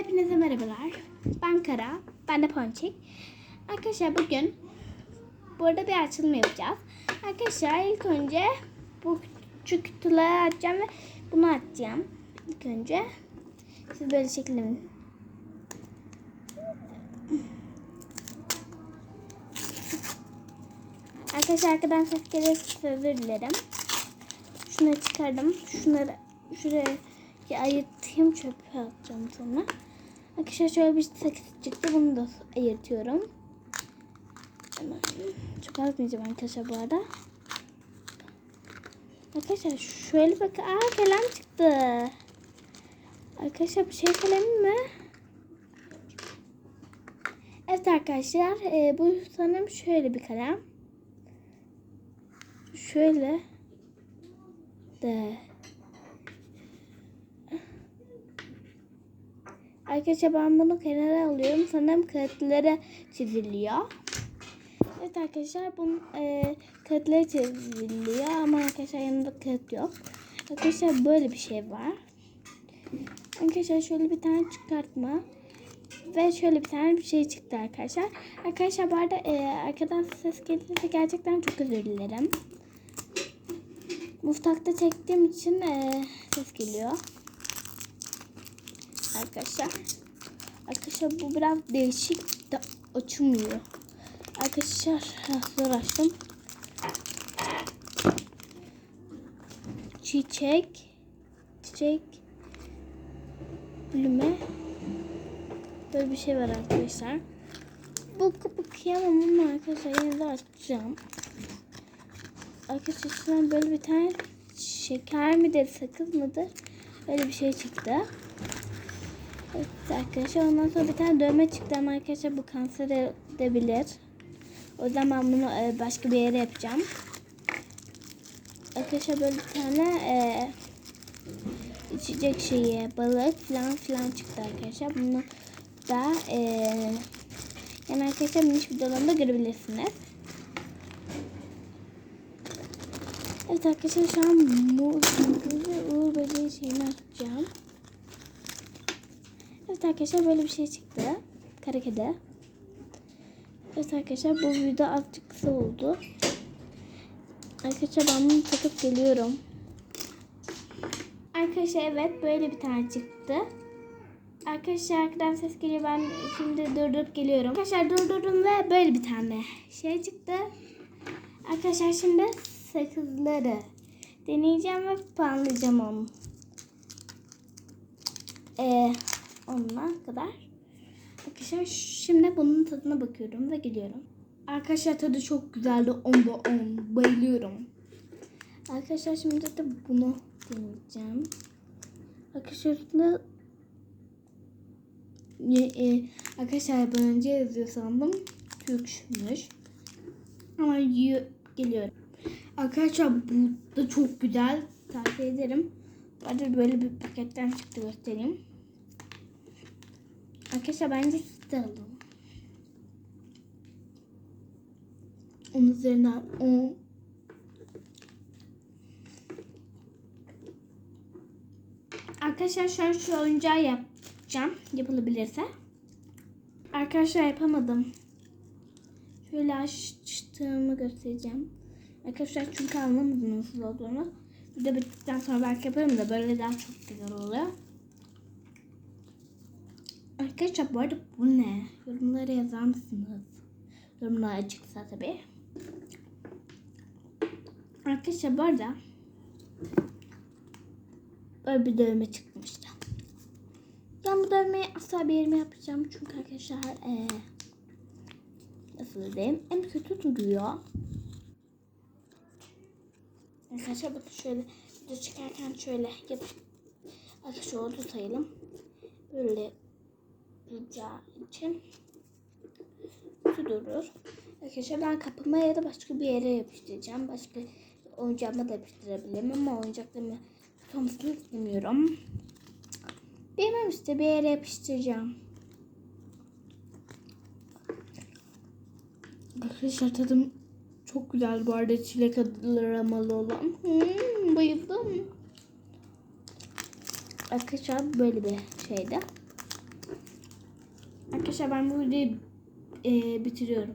Hepinize merhabalar. Ben Kara, ben de Ponçik. Arkadaşlar bugün burada bir açılım yapacağız. Arkadaşlar ilk önce bu küçük kutuları açacağım ve bunu açacağım. İlk önce siz böyle şekilde Arkadaşlar arkadan ses gelirse özür dilerim. Şunları çıkardım. Şunları şuraya ayırtayım çöpe atacağım sonra. Arkadaşlar şöyle bir sakız çıktı. Bunu da ayırtıyorum. Çok atmayacağım arkadaşlar bu arada. Arkadaşlar şöyle bakın. Aa kalem çıktı. Arkadaşlar bu şey kalemi mi? Evet arkadaşlar e, bu sanırım şöyle bir kalem. Şöyle de Arkadaşlar ben bunu kenara alıyorum. Sanırım kağıtlara çiziliyor. Evet arkadaşlar bunun e, kağıtlara çiziliyor ama arkadaşlar yanında kağıt yok. Arkadaşlar böyle bir şey var. Arkadaşlar şöyle bir tane çıkartma ve şöyle bir tane bir şey çıktı arkadaşlar. Arkadaşlar bu arada e, arkadan ses gelirse gerçekten çok özür dilerim. Mutfakta çektiğim için e, ses geliyor. Arkadaşlar. Arkadaşlar bu biraz değişik de açılmıyor. Arkadaşlar zor açtım. Çiçek. Çiçek. Blüme. Böyle bir şey var arkadaşlar. Bu kapı kıyamam ama arkadaşlar yine açacağım. Arkadaşlar böyle bir tane şeker midir sakız mıdır? Öyle bir şey çıktı. Evet arkadaşlar ondan sonra bir tane dövme çıktı arkadaşlar bu kanser edebilir. O ben bunu e, başka bir yere yapacağım. Arkadaşlar böyle bir tane e, içecek şeyi balık falan filan çıktı arkadaşlar. Bunu da e, yani arkadaşlar minik videolarımda görebilirsiniz. Evet arkadaşlar şu an ve uğur böceği şeyini açacağım. Evet arkadaşlar böyle bir şey çıktı. Kara kedi. Evet arkadaşlar bu video azıcık kısa oldu. Arkadaşlar ben bunu takıp geliyorum. Arkadaşlar evet böyle bir tane çıktı. Arkadaşlar arkadan ses geliyor. Ben şimdi durdurup geliyorum. Arkadaşlar durdurdum ve böyle bir tane şey çıktı. Arkadaşlar şimdi sakızları deneyeceğim ve puanlayacağım onu. Ee, onunla kadar. Arkadaşlar şimdi bunun tadına bakıyorum ve geliyorum. Arkadaşlar tadı çok güzeldi. 10 bu 10. Bayılıyorum. Arkadaşlar şimdi de bunu deneyeceğim. Arkadaşlar üstünde e, arkadaşlar ben önce yazıyor sandım. Türkmüş. Ama geliyorum. Arkadaşlar bu da çok güzel. Tavsiye ederim. Hadi böyle bir paketten çıktı göstereyim. Arkadaşlar bence siz de alın. Onun üzerinden 10 Arkadaşlar şu an şu oyuncağı yapacağım. Yapılabilirse. Arkadaşlar yapamadım. Şöyle açtığımı göstereceğim. Arkadaşlar çünkü anlamadım nasıl olduğunu. De bittikten sonra belki yaparım da böyle daha çok güzel oluyor. Arkadaşlar bu arada bu ne? Yorumlara yazar mısınız? Yorumlar açıksa tabii. Arkadaşlar bu arada böyle bir dövme çıkmıştı. Ben bu dövmeyi asla bir yerime yapacağım. Çünkü arkadaşlar ee, nasıl diyeyim en kötü duruyor. Arkadaşlar bakın şöyle video çıkarken şöyle yapıp arkadaşlar onu tutayalım. Böyle yapacağı için su durur. Arkadaşlar ben kapıma ya da başka bir yere yapıştıracağım. Başka oyuncağıma da yapıştırabilirim ama oyuncaklarımı tutmasını istemiyorum. Bilmem işte bir yere yapıştıracağım. Arkadaşlar tadım çok güzel bu arada çilek aromalı olan. Hmm, bayıldım. Arkadaşlar böyle bir şeydi. Arkadaşlar ben bu videoyu e, bitiriyorum.